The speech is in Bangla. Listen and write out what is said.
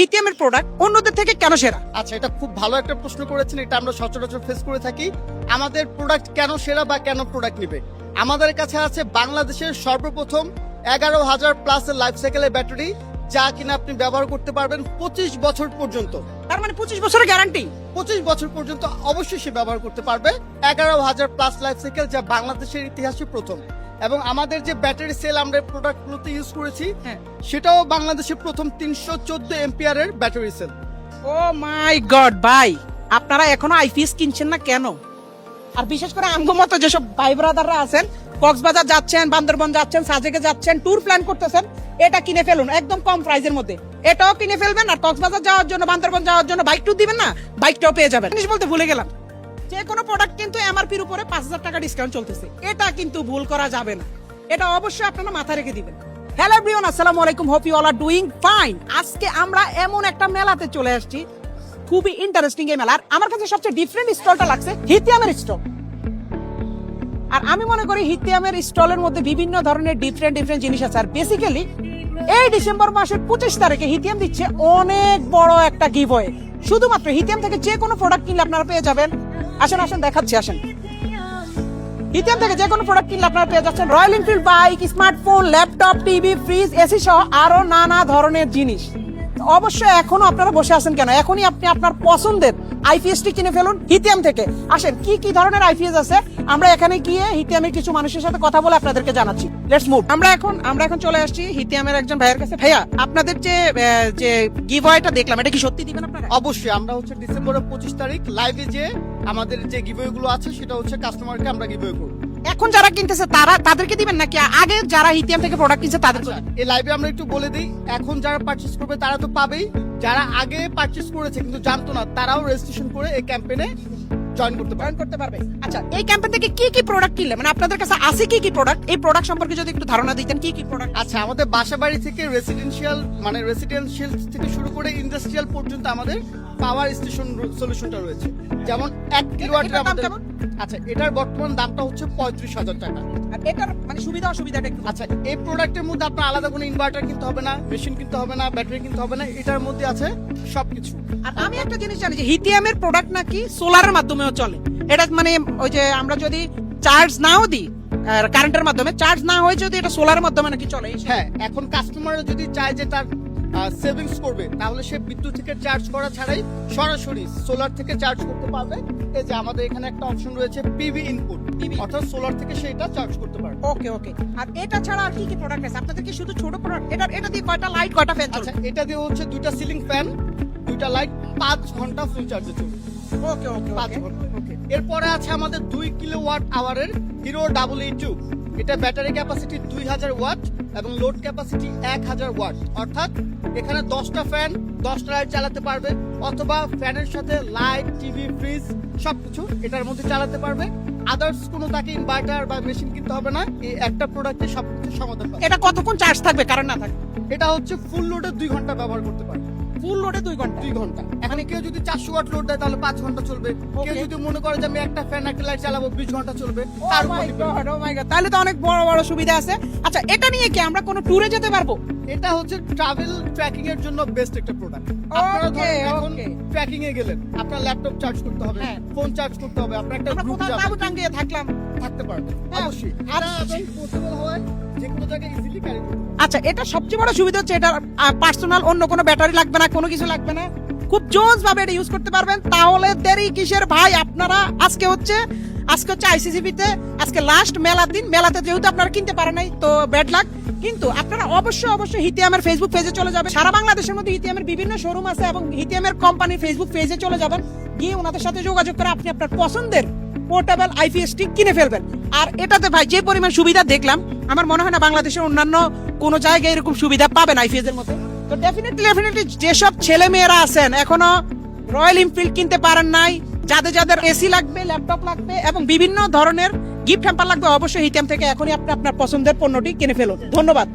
হিতিয়ামের প্রোডাক্ট অন্যদের থেকে কেন সেরা? আচ্ছা এটা খুব ভালো একটা প্রশ্ন করেছেন এটা আমরা সচরাচর ফেস করে থাকি। আমাদের প্রোডাক্ট কেন সেরা বা কেন প্রোডাক্ট নিবে? আমাদের কাছে আছে বাংলাদেশের সর্বপ্রথম এগারো হাজার প্লাস লাইফ সাইকেলের ব্যাটারি যা কিনা আপনি ব্যবহার করতে পারবেন পঁচিশ বছর পর্যন্ত। তার মানে পঁচিশ বছরের গ্যারান্টি পঁচিশ বছর পর্যন্ত অবশ্যই সে ব্যবহার করতে পারবে। এগারো হাজার প্লাস লাইফ সাইকেল যা বাংলাদেশের ইতিহাসে প্রথম। এবং আমাদের যে ব্যাটারি সেল আমরা প্রোডাক্টগুলোতে ইউজ করেছি হ্যাঁ। সেটাও বাংলাদেশে প্রথম তিনশো চোদ্দ এম্পিয়ারের battery cell. Oh my god ভাই আপনারা এখনও আইপিএস কিনছেন না কেন? আর বিশেষ করে আমগো মতো যেসব ভাই ব্রাদাররা আছেন কক্সবাজার যাচ্ছেন বান্দরবন যাচ্ছেন সাজেকে যাচ্ছেন ট্যুর প্ল্যান করতেছেন এটা কিনে ফেলুন একদম কম প্রাইসের মধ্যে। এটাও কিনে ফেলবেন আর কক্সবাজার যাওয়ার জন্য বান্দরবন যাওয়ার জন্য বাইক ট্যুর দিবেন না বাইকটাও পেয়ে যাবেন। জিনিস বলতে ভুলে গেলাম। যে কোনো প্রোডাক্ট কিন্তু এমআরপির উপরে পাঁচ হাজার টাকা ডিসকাউন্ট চলতেছে। এটা কিন্তু ভুল করা যাবে না। এটা অবশ্যই আপনারা মাথায় রেখে দিবেন। হ্যালো এভরিওয়ান আসসালামু আলাইকুম। Hope you all are doing fine আজকে আমরা এমন একটা মেলাতে চলে আসছি। খুবই ইন্টারেস্টিং এই মেলা আর আমার কাছে সবচেয়ে ডিফারেন্ট স্টলটা লাগছে হিতিয়ামের স্টল। আর আমি মনে করি হিতিয়ামের স্টলের মধ্যে বিভিন্ন ধরনের ডিফারেন্ট ডিফারেন্ট জিনিস আছে। আর বেসিক্যালি এই ডিসেম্বর মাসের পঁচিশ তারিখে হিতিয়াম দিচ্ছে অনেক বড় একটা গিভওয়ে শুধুমাত্র হিতিয়াম থেকে যে কোনো প্রোডাক্ট কিনলে আপনারা পেয়ে যাবেন। আসেন আসেন, দেখাচ্ছি, আসেন। ইতিহাস থেকে যে কোনো প্রোডাক্ট কিনলে আপনারা পেয়ে যাচ্ছেন Royal Enfield bike smartphone laptop TV fridge AC সহ আরও নানা ধরনের জিনিস। অবশ্যই এখনও আপনারা বসে আছেন কেন? এখনই আপনি আপনার পছন্দের আইপিএসটি কিনে ফেলুন হিতিয়াম থেকে। আসেন, কি কি ধরনের আইপিএস আছে? আমরা এখানে গিয়ে হিতিয়ামের কিছু মানুষের সাথে কথা বলে আপনাদেরকে জানাচ্ছি। লেটস মুভ আমরা এখন আমরা এখন চলে আসছি হিতিয়ামের একজন ভাইয়ের কাছে। ভাইয়া, আপনাদের যে যে গিভওয়েটা দেখলাম, এটা কি সত্যি দিবেন আপনারা? অবশ্যই, আমরা হচ্ছে ডিসেম্বরের পঁচিশ তারিখ লাইভে যে আমাদের যে গিভওয়ে গুলো আছে, সেটা হচ্ছে কাস্টমারকে আমরা গিভওয়ে করব। এখন যারা কিনতেছে তারা তাদেরকে দিবেন নাকি? আগে যারা হিতিয়াম থেকে প্রোডাক্ট কিনছে তাদেরকে আচ্ছা, এই লাইভে আমরা একটু বলে দিই এখন যারা পারচেস করবে তারা তো পাবেই। যারা আগে পারচেস করেছে কিন্তু জানতো না তারাও রেজিস্ট্রেশন করে এই ক্যাম্পেইনে জয়েন করতে জয়েন করতে পারবে। আচ্ছা এই ক্যাম্পেইন থেকে কি কি প্রোডাক্ট কিনলে? মানে আপনাদের কাছে আছে কি কি প্রোডাক্ট এই প্রোডাক্ট সম্পর্কে যদি একটু ধারণা দিতেন কি কি প্রোডাক্ট আচ্ছা আমাদের বাসা বাড়ি থেকে রেসিডেন্সিয়াল মানে রেসিডেন্সিয়াল থেকে শুরু করে ইন্ডাস্ট্রিয়াল পর্যন্ত আমাদের পাওয়ার স্টেশন সলিউশনটা রয়েছে। যেমন এক দাম আমাদের আচ্ছা এটার বর্তমান দামটা হচ্ছে পঁয়ত্রিশ হাজার টাকা। আর এটার মানে সুবিধা অসুবিধাটা একটু আচ্ছা এই প্রোডাক্টের মধ্যে আপনার আলাদা কোনো ইনভার্টার কিনতে হবে না মেশিন কিনতে হবে না ব্যাটারি কিনতে হবে না এটার মধ্যে আছে সবকিছু। আর আমি একটা জিনিস জানি যে হিতিয়ামের প্রোডাক্ট নাকি সোলারের মাধ্যমেও চলে। এটা মানে ওই যে আমরা যদি চার্জ নাও দিই কারেন্টের মাধ্যমে চার্জ না হয়ে যদি এটা সোলারের মাধ্যমে নাকি চলে হ্যাঁ এখন কাস্টমার যদি চায় যে তার সেভিংস করবে তাহলে সে বিদ্যুৎ থেকে চার্জ করা ছাড়াই সরাসরি সোলার থেকে চার্জ করতে পারবে। এই যে আমাদের এখানে একটা অপশন রয়েছে পিভি ইনপুট অর্থাৎ সোলার থেকে সে এটা চার্জ করতে পারবে। ওকে ওকে আর এটা ছাড়া আর কি কি প্রোডাক্ট আছে? আপনাদের কি শুধু ছোট প্রোডাক্ট এটা এটা দিয়ে কয়টা লাইট কয়টা ফ্যান আচ্ছা এটা দিয়ে হচ্ছে দুইটা সিলিং ফ্যান দুইটা লাইট পাঁচ ঘণ্টা ফুল চার্জে চলবে। ওকে ওকে পাঁচ ওকে ঘণ্টা। ওকে এরপরে আছে আমাদের দুই কিলো ওয়াট আওয়ারের হিরো ডাবল এই টু এটা ব্যাটারি ক্যাপাসিটি দুই হাজার ওয়াট এবং লোড ক্যাপাসিটি এক হাজার ওয়াট। অর্থাৎ এখানে দশটা ফ্যান দশটা লাইট চালাতে পারবে অথবা ফ্যানের সাথে লাইট টিভি ফ্রিজ সবকিছু এটার মধ্যে চালাতে পারবে। আদার্স কোনো তাকে ইনভার্টার বা মেশিন কিনতে হবে না এই একটা প্রোডাক্টে সবকিছু সমাধান পাবে। এটা কতক্ষণ চার্জ থাকবে? কারণ না থাকবে এটা হচ্ছে ফুল লোডে দুই ঘণ্টা ব্যবহার করতে পারবে। ফুল লোডে দুই ঘণ্টা। দুই ঘণ্টা। এখানে কেউ যদি চারশো ওয়াট লোড দেয় তাহলে পাঁচ ঘণ্টা চলবে। কেউ যদি মনে করে যে আমি একটা ফ্যান একটা লাইট চালাবো বিশ ঘণ্টা চলবে Oh তার oh তাহলে তো অনেক বড় বড় সুবিধা আছে। আচ্ছা এটা নিয়ে কি আমরা কোনো ট্যুরে যেতে পারব? এটা হচ্ছে ট্রাভেল ট্র্যাকিং এর জন্য বেস্ট একটা প্রোডাক্ট আপনারা এখন ট্র্যাকিং এ গেলেন আপনার ল্যাপটপ চার্জ করতে হবে হ্যাঁ। ফোন চার্জ করতে হবে আপনার একটা গ্রুপ যাবে থাকলাম। থাকতে পারবে হ্যাঁ। অবশ্যই। আর- এবং হয় আচ্ছা এটা সবচেয়ে বড় সুবিধা হচ্ছে এটা পার্সোনাল অন্য কোনো ব্যাটারি লাগবে না, কোনো কিছু লাগবে না। খুব জোন্স ভাবে এটা ইউজ করতে পারবেন। তাহলে দেরি কিসের ভাই? আপনারা আজকে হচ্ছে আজকে হচ্ছে আইসিসিবি তে, আজকে লাস্ট মেলার দিন, মেলাতে যেহেতু আপনারা কিনতে পারেন নাই, তো ব্যাড লাক কিন্তু আপনারা অবশ্যই অবশ্যই হিতিয়ামের ফেসবুক পেজে চলে যাবেন। সারা বাংলাদেশের মধ্যে হিতিয়ামের বিভিন্ন শোরুম আছে এবং হিতিয়ামের কোম্পানির ফেসবুক পেজে চলে যাবেন। গিয়ে ওনাদের সাথে যোগাযোগ করে আপনি আপনার পছন্দের পোর্টেবল আইপিএসটি কিনে ফেলবেন। আর এটাতে ভাই, যে পরিমাণ সুবিধা দেখলাম, আমার মনে হয় না বাংলাদেশের অন্যান্য কোনো জায়গায় এরকম সুবিধা পাবেন আইপিএস এর মধ্যে। তো ডেফিনেটলি ডেফিনেটলি যেসব ছেলে মেয়েরা আছেন, এখনও রয়্যাল এনফিল্ড কিনতে পারেন নাই, যাদের যাদের এসি লাগবে ল্যাপটপ লাগবে এবং বিভিন্ন ধরনের গিফট হ্যাম্পার লাগবে, অবশ্যই হিতিয়াম থেকে এখনই আপনি আপনার পছন্দের পণ্যটি কিনে ফেলুন। ধন্যবাদ।